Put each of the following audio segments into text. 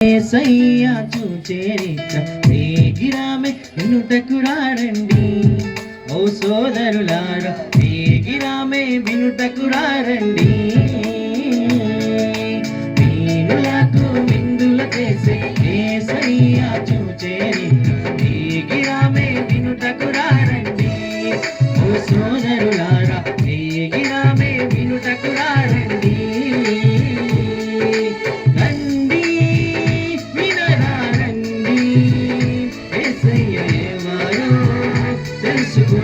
ఏసయ్యా చూచేరిక వేగిరామె వినుటకు రారండి ఓ సోదరులారా వేగిరామె వినుటకు రారండి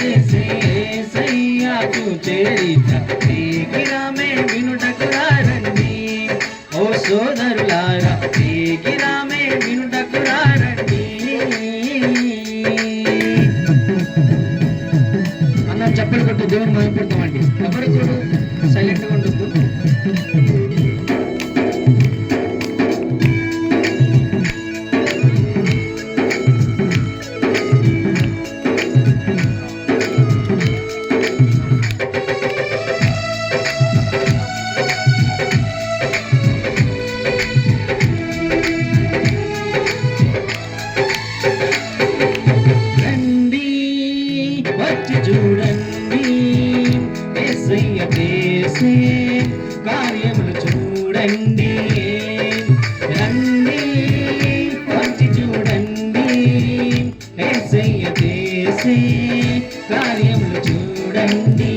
చేసే సయ్యాకు చేరి వేగిరామే వినుటకు రండి ఓ సోదరులారా వేగిరామే వినుటకు రండి అన్న చెప్పలు కొట్టు దేవుని భయపడతామండి ఎవరు కూడా సైలెంట్గా ఉండొద్దు. వచ్చి చూడండి. యేసయ్య చేసే కార్యములు చూడండి. రండి వచ్చి చూడండి. యేసయ్య చేసే కార్యములు చూడండి.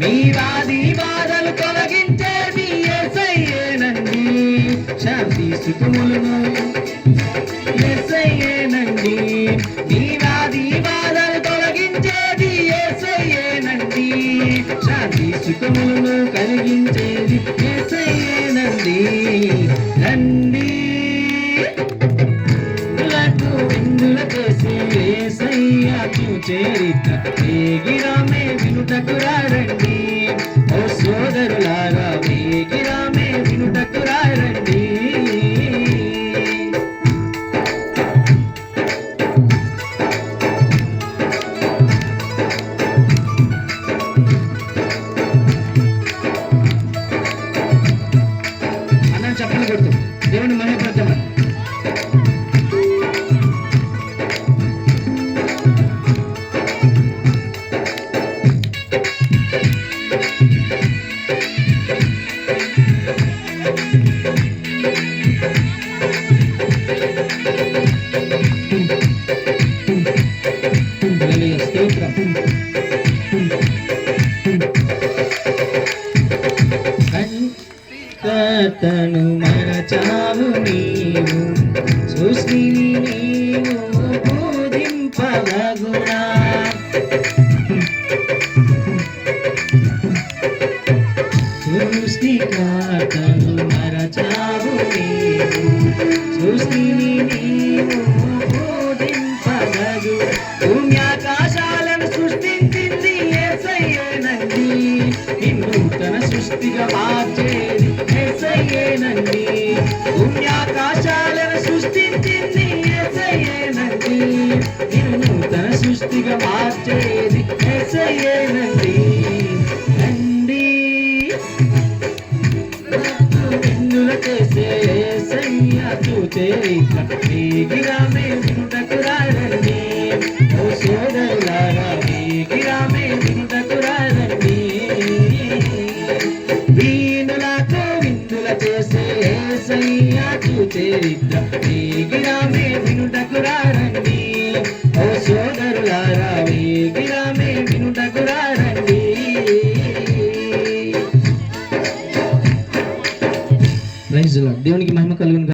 మీరాది బాధలు తొలగించేది యేసయ్యేనండి శాంతి సుఖములను செய்கிறோமே కర్తను మరచావు నీవు. సృష్టిని నీవు బోధింపలగునా. సృష్టికర్తను మరచావు నీవు. సృష్టిని నీవు బోధింపలగు. భూమ్యాకాశాలను సృష్టించింది యేసయ్యేనండి నిన్ను తన సృష్టిగా మార్చేది యేసయ్యకు చేరిక వేగిరామే వినుటకు ఓ సోదరులారా వేగిరామే వినుటకు రారండి వీణులకు విందుల చేసే యేసయ్యకు చేరిక వేగిరామే వినుటకు రారండి ఓ సోదరులారా వేగిరామే వినుటకు రారండి ప్రైజ్ దేవునికి మహిమ కలుగును